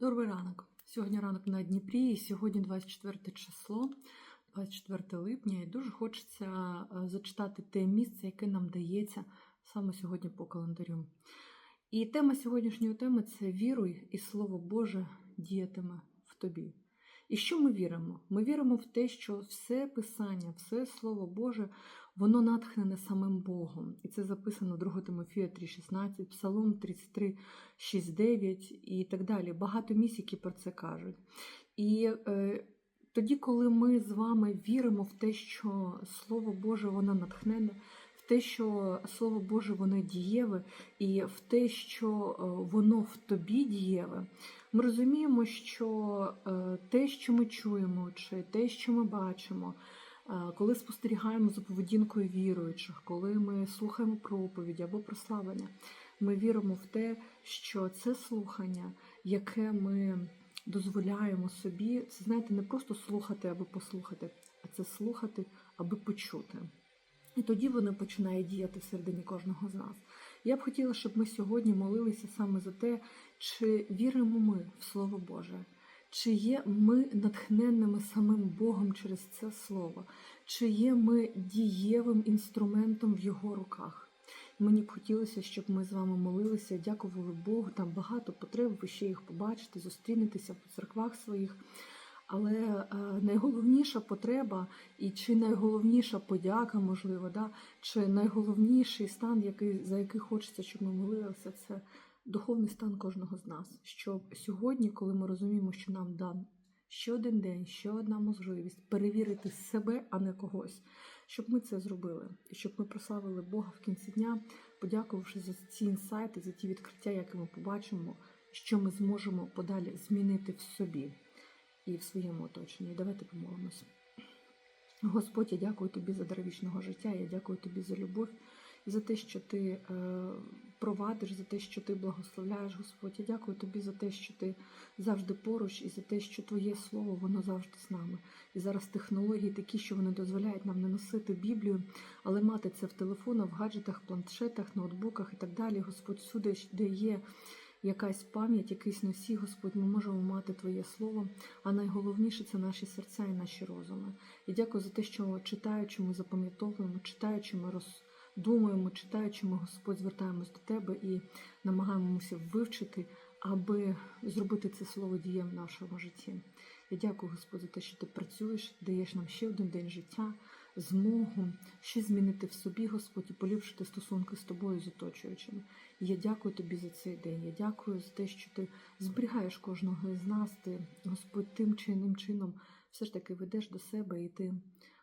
Добрий ранок. Сьогодні ранок на Дніпрі, і сьогодні 24 число, 24 липня, і дуже хочеться е, зачитати те місце, яке нам дається саме сьогодні по календарю. І тема сьогоднішньої теми це віруй, і Слово Боже діятиме в тобі. І що ми віримо? Ми віримо в те, що все Писання, все Слово Боже, воно натхнене самим Богом. І це записано в 2 Тимофія 3,16, Псалом 33, 6,9 і так далі. Багато місць, які про це кажуть. І е, тоді, коли ми з вами віримо в те, що Слово Боже, воно натхнене, те, що Слово Боже, воно дієве, і в те, що е, воно в тобі дієве, ми розуміємо, що е, те, що ми чуємо, чи те, що ми бачимо, е, коли спостерігаємо за поведінкою віруючих, коли ми слухаємо проповіді або прославлення, ми віримо в те, що це слухання, яке ми дозволяємо собі, це знаєте, не просто слухати аби послухати, а це слухати, аби почути. І тоді воно починає діяти всередині кожного з нас. Я б хотіла, щоб ми сьогодні молилися саме за те, чи віримо ми в Слово Боже, чи є ми натхненними самим Богом через це Слово, чи є ми дієвим інструментом в Його руках. Мені б хотілося, щоб ми з вами молилися, дякували Богу. Там багато потреб, ви ще їх побачите, зустрінетеся в церквах своїх. Але е, найголовніша потреба, і чи найголовніша подяка, можливо, да, чи найголовніший стан, який, за який хочеться, щоб ми молилися, це духовний стан кожного з нас. Щоб сьогодні, коли ми розуміємо, що нам дан ще один день, ще одна можливість перевірити себе, а не когось, щоб ми це зробили, і щоб ми прославили Бога в кінці дня, подякувавши за ці інсайти, за ті відкриття, які ми побачимо, що ми зможемо подалі змінити в собі і в своєму оточенні. Давайте помолимось. Господь, я дякую тобі за дар вічного життя, я дякую тобі за любов за те, що ти е, провадиш, за те, що ти благословляєш, Господь. Я дякую тобі за те, що ти завжди поруч, і за те, що Твоє слово воно завжди з нами. І зараз технології такі, що вони дозволяють нам не носити Біблію, але мати це в телефонах, в гаджетах, планшетах, ноутбуках і так далі. Господь, всюди, де є якась пам'ять, якийсь носій, Господь, ми можемо мати Твоє Слово, а найголовніше це наші серця і наші розуми. І дякую за те, що читаючи, ми запам'ятовуємо, читаючи, ми роздумуємо, читаючи, ми Господь звертаємось до Тебе і намагаємося вивчити, аби зробити це слово дієм в нашому житті. Я дякую, Господь, за те, що ти працюєш, даєш нам ще один день життя, змогу щось змінити в собі, Господь, і поліпшити стосунки з тобою з оточуючими. І я дякую тобі за цей день. Я дякую за те, що ти зберігаєш кожного з нас. Ти, Господь, тим чи іним чином все ж таки ведеш до себе, і ти,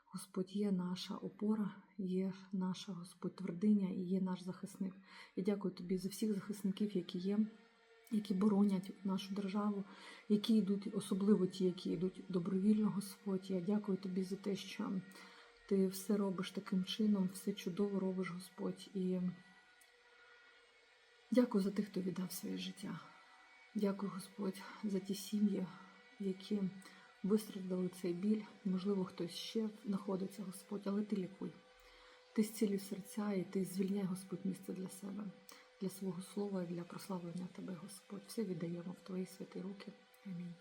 Господь, є наша опора, є наша Господь твердиня і є наш захисник. Я дякую тобі за всіх захисників, які є які боронять нашу державу, які йдуть, особливо ті, які йдуть добровільно, Господь. Я дякую тобі за те, що ти все робиш таким чином, все чудово робиш, Господь. І дякую за тих, хто віддав своє життя. Дякую, Господь, за ті сім'ї, які вистраждали цей біль. Можливо, хтось ще знаходиться, Господь, але ти лікуй. Ти зцілюй серця і ти звільняй, Господь, місце для себе для свого слова і для прославлення Тебе, Господь. Все віддаємо в Твої святі руки. Амінь.